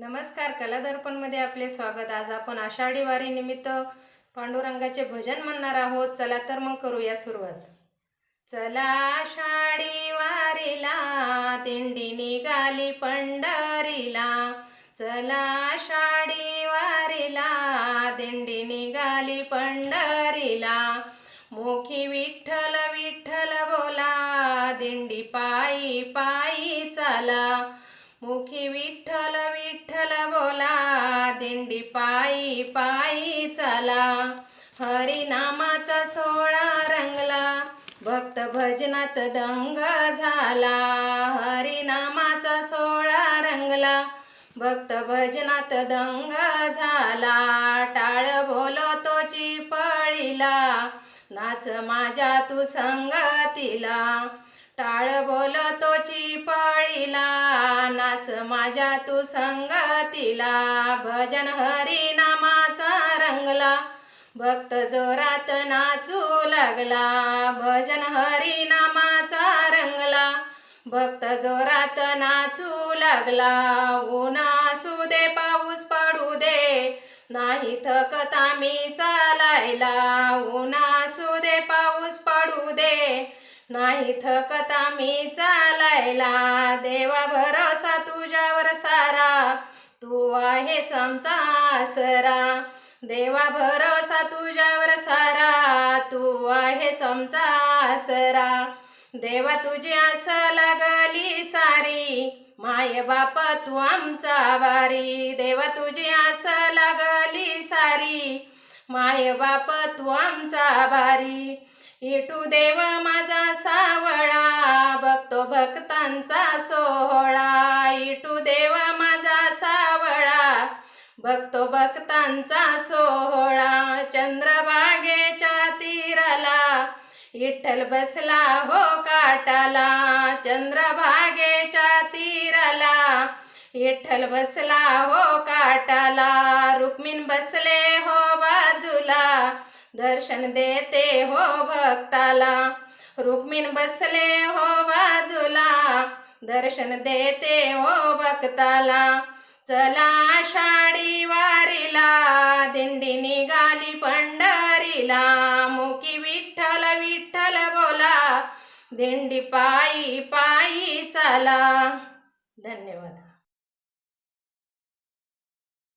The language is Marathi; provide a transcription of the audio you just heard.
नमस्कार कला दर्पणमध्ये आपले स्वागत. आज आपण आषाढी वारीनिमित्त पांडुरंगाचे भजन म्हणणार आहोत. चला तर मग करूया सुरुवात. चला आषाढी वारीला दिंडी निघाली पंढरीला. चला आषाढी वारीला दिंडी निघाली पंढरीला. मोखी विठ्ठल विठ्ठल बोला दिंडी पायी पायी चाला. मुखी विठ्ठल दिंडी पायी पायी चाला. हरिनामाचा सोहळा रंगला. भक्त भजनात दंग झाला. हरिनामाचा सोहळा रंगला. भक्त भजनात दंग झाला. टाळ बोलतोची पळीला. नाच माझ्या तू संगतीला. टाळ बोलतोची पळीला. नाच माझ्या तू संगतीला भजन हरी नामाचा रंगला. भक्त जोरात नाचू लागला भजन हरी नामाचा रंगला. भक्त जोरात नाचू लागला ऊन असू दे पाऊस पडू दे नाही थकता मी चालायला. ऊन नाही थकता मी चालायला. देवा भरोसा तुझ्यावर सारा. तू आहेच आमचा आसरा. देवा भरोसा तुझ्यावर सारा. तू आहेच आमचा आसरा. देवा तुझी आस लागली सारी. माय बाप तू आमचा बारी. देवा तुझी आस लागली सारी. माय बाप तू आमचा भारी इटू देव माझा सावळा बघतो भक्तांचा सोहळा. इटू देव माझा सावळा बघतो भक्तांचा सोहळा. चंद्रभागेच्या तीराला विठ्ठल बसला हो काटाला. चंद्रभागेच्या तीराला विठ्ठल बसला हो काटाला. रुक्मिण बसले हो बाजूला. दर्शन देते हो भक्ताला. रुक्मिण बसले हो बाजूला. दर्शन देते हो भक्ताला. चला आषाढी वारीला. दिंडी निघाली पंढरीला. मुकी विठ्ठल विठ्ठल बोला. दिंडी पायी पायी चाला. धन्यवाद.